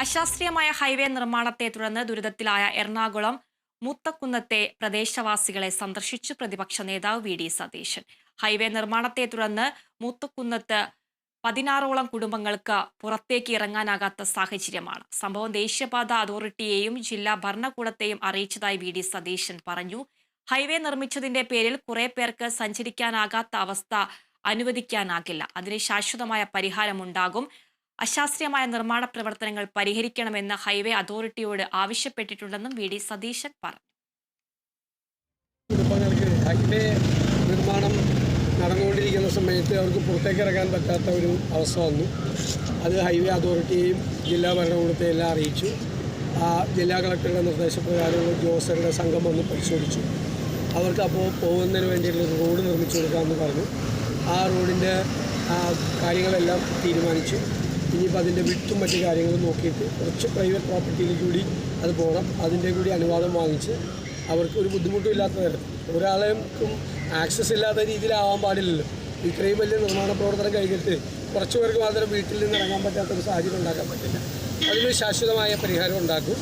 അശാസ്ത്രീയമായ ഹൈവേ നിർമ്മാണത്തെ തുടർന്ന് ദുരിതത്തിലായ എറണാകുളം മുത്തക്കുന്നത്തെ പ്രദേശവാസികളെ സന്ദർശിച്ചു പ്രതിപക്ഷ നേതാവ് വി ഡി സതീശൻ. ഹൈവേ നിർമ്മാണത്തെ തുടർന്ന് മുത്തക്കുന്നത്ത് പതിനാറോളം കുടുംബങ്ങൾക്ക് പുറത്തേക്ക് ഇറങ്ങാനാകാത്ത സാഹചര്യമാണ്. സംഭവം ദേശീയപാത അതോറിറ്റിയെയും ജില്ലാ ഭരണകൂടത്തെയും അറിയിച്ചതായി വി ഡി സതീശൻ പറഞ്ഞു. ഹൈവേ നിർമ്മിച്ചതിന്റെ പേരിൽ കുറെ പേർക്ക് സഞ്ചരിക്കാനാകാത്ത അവസ്ഥ അനുവദിക്കാനാകില്ല. അതിന് ശാശ്വതമായ പരിഹാരമുണ്ടാകും. അശാസ്ത്രീയമായ നിർമ്മാണ പ്രവർത്തനങ്ങൾ പരിഹരിക്കണമെന്ന് ഹൈവേ അതോറിറ്റിയോട് ആവശ്യപ്പെട്ടിട്ടുണ്ടെന്നും വി ഡി സതീശൻ പറഞ്ഞു. ഹൈവേ നിർമ്മാണം നടന്നുകൊണ്ടിരിക്കുന്ന സമയത്ത് അവർക്ക് പുറത്തേക്ക് ഇറങ്ങാൻ പറ്റാത്ത ഒരു അവസ്ഥ വന്നു. അത് ഹൈവേ അതോറിറ്റിയെയും ജില്ലാ ഭരണകൂടത്തെയും എല്ലാം അറിയിച്ചു. ആ ജില്ലാ കളക്ടറുടെ നിർദ്ദേശപ്രകാരം ഉദ്യോഗസ്ഥരുടെ സംഘം വന്ന് പരിശോധിച്ചു. അവർക്ക് അപ്പോൾ പോകുന്നതിന് വേണ്ടിയിട്ടുള്ള റോഡ് നിർമ്മിച്ചു കൊടുക്കാമെന്ന് പറഞ്ഞു. ആ റോഡിന്റെ കാര്യങ്ങളെല്ലാം തീരുമാനിച്ചു. ഇനിയിപ്പോൾ അതിന്റെ വിട്ടും മറ്റു കാര്യങ്ങളും നോക്കിയിട്ട് കുറച്ച് പ്രൈവറ്റ് പ്രോപ്പർട്ടിയിൽ കൂടി അത് പോകണം അതിന്റെ കൂടി അനുവാദം വാങ്ങിച്ച് അവർക്ക് ഒരു ബുദ്ധിമുട്ടും ഇല്ലാത്ത തരം ഒരാളേക്കും ആക്സസ് ഇല്ലാത്ത രീതിയിലാവാൻ പാടില്ലല്ലോ. ഇത്രയും വലിയ നിർമ്മാണ പ്രവർത്തനം കഴിഞ്ഞിട്ട് കുറച്ച് പേർക്ക് മാത്രം വീട്ടിൽ നിന്ന് ഇറങ്ങാൻ പറ്റാത്തൊരു സാഹചര്യം ഉണ്ടാക്കാൻ പറ്റില്ല. അതിന് ശാശ്വതമായ പരിഹാരം ഉണ്ടാക്കും.